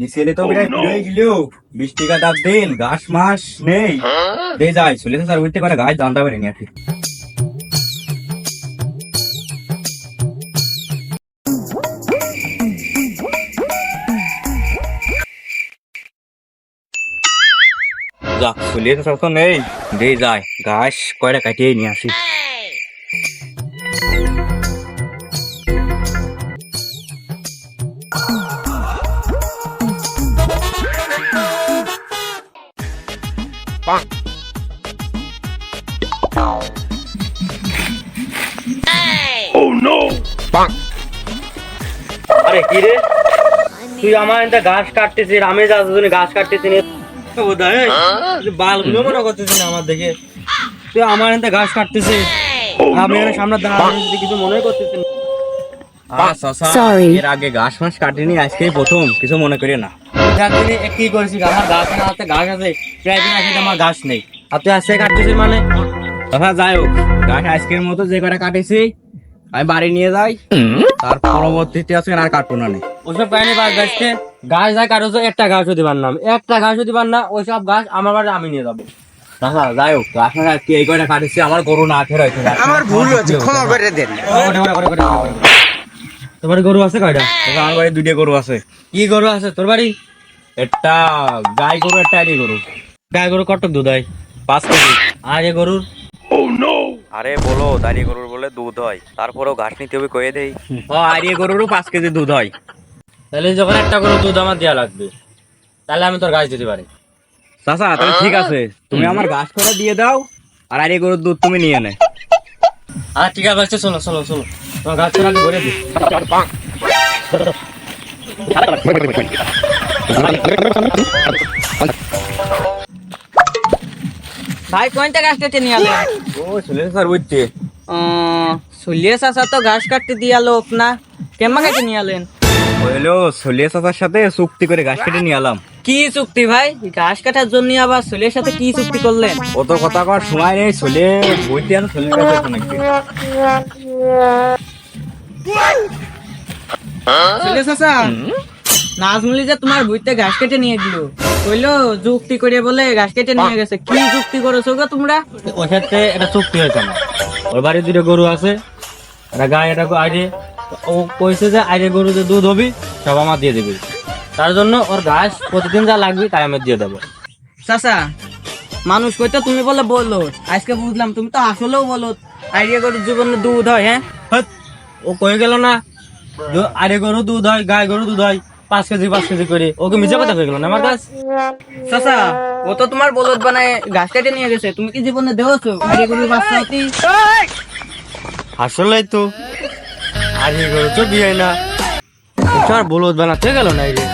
বিছেলে তো বিরাট হয়ে গেল বিশ টাকা দাম দিন ঘাস মাস নেই। দে যায় চলে স্যার উঠতে করে গাছ জানতে পারিনি আর কি যা তো নেই। দে যায় ঘাস কয়টা কাটিয়ে নিয়ে আসি। আরে কি রে? তুই আমার এতে ঘাস কাটতেছিস ঘাস কাটতেছি বালগুলো মনে করতেছিস আমার দেখে তুই আমার এতে ঘাস কাটতেছিস। আমি এখানে সামনে দাঁড়াতে কিছু মনে করতেছিস. এর আগে ঘাস মাস কাটিনি আজকে প্রথম কিছু মনে করি না। কি করেছিস আমার গাছ না হাতে ঘাস আছে প্রায় দিন আসলে আমার ঘাস নেই। আর তুই আজকে কাটতেছিস মানে? তথা যাই হোক। ঘাস আজকের মতো যে কটা কাটেছি আমি বাড়ি নিয়ে যাই। তার পরবর্তীতে আজকে আর কাটবো না নে। ওসব কাহিনী বাদ গাছকে গাছ যা কাটো একটা ঘাসও দিবার নাম একটা ঘাসও দিবার না ওইসব ঘাস আমার বাড়ি আমি নিয়ে যাব। তথা যাই হোক আজকে এই কটা কাটেছি আমার গরু না খেয়ে রয়েছে। আমার ভুল হয়েছে ক্ষমা করে দেন। তোমার গরু আছে কয়টা? তথা আমার বাড়ি দুইটা গরু আছে। কি গরু আছে? তোর বাড়ি? একটা গাই গরু একটা আড়ি গরু। গাই গরু কটক দুধ হয়। পাঁচ কেজি। আর এ গরুর? আরে বলো দাঁড়িয়ে গরুর বলে দুধ হয়। তারপরেও ঘাস নিতে হবে কয়ে দেই। ও আড়িয়ে গরুরও পাঁচ কেজি দুধ হয়। তাহলে যখন একটা গরু দুধ আমার দেওয়া লাগবে তাহলে আমি তোর গাছ দিতে পারি। চাচা তাহলে ঠিক আছে। তুমি আমার ঘাস করে দিয়ে দাও আর আড়িয়ে গরুর দুধ তুমি নিয়ে নে। আর ঠিক আছে চলো চলো চলো তোমার গাছ করে আমি ভরে দিই ভাই কোনটা গাছ কেটে নিয়ে আলো ও চলে স্যার বুঝছে। চল্লিশ চাষা তো ঘাস কাটতে দিয়ে লোক না। কেমন কেটে নিয়ে আলেন? হইল সলিয়া চাচার সাথে চুক্তি করে ঘাস কেটে নিয়ে এলাম কি চুক্তি ভাই? ঘাস কাটার জন্য আবার চুলের সাথে কি চুক্তি করলেন? অত কথা কর সময় নেই চলে বইতে আর গেছে এখন একদিন। চল্লিশ চাষা নাজমুলি যে তোমার ভুইতে ঘাস কেটে নিয়ে দিল। কইলো যুক্তি করে বলে ঘাস কেটে নিয়ে গেছে। কি যুক্তি করেছ গো তোমরা? ওর সাথে এটা চুক্তি হয়েছে আমার ওর বাড়ি দুটো গরু আছে। একটা গাই এটা আইডে ও কইছে যে আইডে গরু যে দুধ হবি সব আমার দিয়ে দিবি। তার জন্য ওর ঘাস প্রতিদিন যা লাগবে তাই আমি দিয়ে দেবো। চাষা মানুষ কইতো তুমি বলে বলো। আজকে বুঝলাম তুমি তো আসলেও বলো। আইডিয়া গরুর জীবনে দুধ হয় হ্যাঁ? হ্যাট, ও কয়ে গেল না আইডে গরু দুধ হয় গাই গরু দুধ হয়। পাঁচ কেজি পাঁচ কেজি করে। ওকে মিজে কথা হয়ে গেল না আমার কাছে? চাচা ও তো তোমার বলদ বানায় ঘাস কেটে নিয়ে গেছে। তুমি কি জীবনে দেওছো আইডিয়া গরুর বাচ্চা হতি আসলেই তো। আইডে গরু তো বিয়ে না। আর বলদ বানাতে গেল না রে।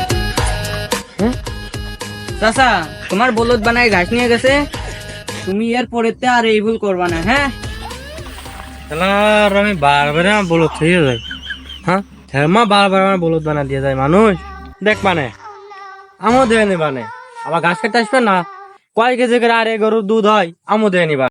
চাচা তোমার বলদ বানায় ঘাস নিয়ে গেছে। তুমি এর পরেতে আর এই ভুল করবা না হ্যাঁ? তাহলে আমি বারবার বলদ থেকে যাই। হ্যাঁ? মা, বারবার আমার বলদ বানা দিয়ে যায় মানুষ। দেখ মানে আমও দেয় নি মানে আবার ঘাস কাটতে আসবে না? কয় কেজি করে আরে গরুর দুধ হয়, আমও দেয় নি